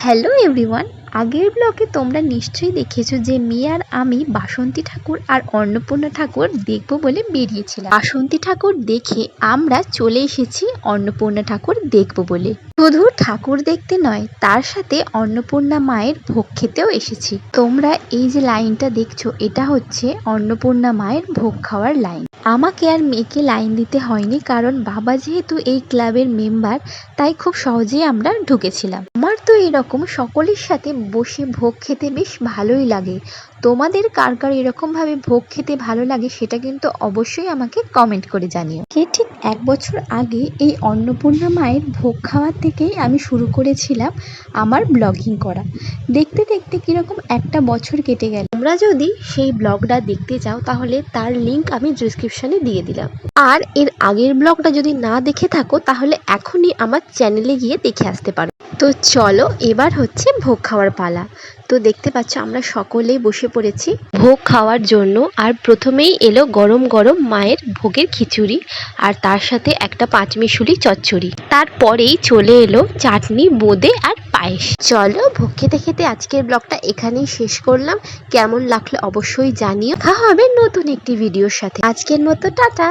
Hello everyone, আগের ব্লগে তোমরা নিশ্চয়ই দেখেছ যে মেয়ে আর আমি বাসন্তী ঠাকুর আর অন্নপূর্ণা ঠাকুর দেখব বলে বেরিয়েছিলাম। বাসন্তী ঠাকুর দেখে আমরা চলে এসেছি অন্নপূর্ণা ঠাকুর দেখব বলে। শুধু ঠাকুর দেখতে নয়, তার সাথে অন্নপূর্ণা মায়ের ভোগ খেতেও এসেছি। তোমরা এই যে লাইনটা দেখছ, এটা হচ্ছে অন্নপূর্ণা মায়ের ভোগ খাওয়ার লাইন। আমাকে আর মেয়েকে লাইন দিতে হয়নি, কারণ বাবা যেহেতু এই ক্লাবের মেম্বার, তাই খুব সহজেই আমরা ঢুকেছিলাম। আমার তো এরকম সকলের সাথে বসে ভোগ খেতে বেশ ভালোই লাগে। তোমাদের কার কার এরকম ভাবে ভোগ খেতে ভালো লাগে সেটা কিন্তু অবশ্যই আমাকে কমেন্ট করে জানিও। কে ঠিক এক বছর আগে এই অন্নপূর্ণা মায়ের ভোগ খাওয়ার থেকেই আমি শুরু করেছিলাম আমার ব্লগিং করা। দেখতে দেখতে কীরকম একটা বছর কেটে গেল। তোমরা যদি সেই ব্লগটা দেখতে চাও তাহলে তার লিংক আমি ডিসক্রিপশনে দিয়ে দিলাম। আর এর আগের ব্লগটা যদি না দেখে থাকো তাহলে এখনই আমার চ্যানেলে গিয়ে দেখে আসতে পারো। তো চলো, এবার হচ্ছে ভোগ খাওয়ার পালা। তো দেখতে পাচ্ছ, আমরা সকলেই বসে পড়েছি। ভোগ খাওয়ার জন্য আর প্রথমেই এলো গরম গরম মায়ের ভোগের খিচুড়ি আর তার সাথে একটা পাঁচমিশুলি চচ্চড়ি। তারপরেই চলে এলো চাটনি, বোঁদে আর পায়েস। চলো, ভোগ খেতে খেতে আজকের ব্লগটা এখানেই শেষ করলাম। কেমন লাগল অবশ্যই জানিও। দেখা হবে নতুন একটি ভিডিওর সাথে। আজকের মতো, টাটা!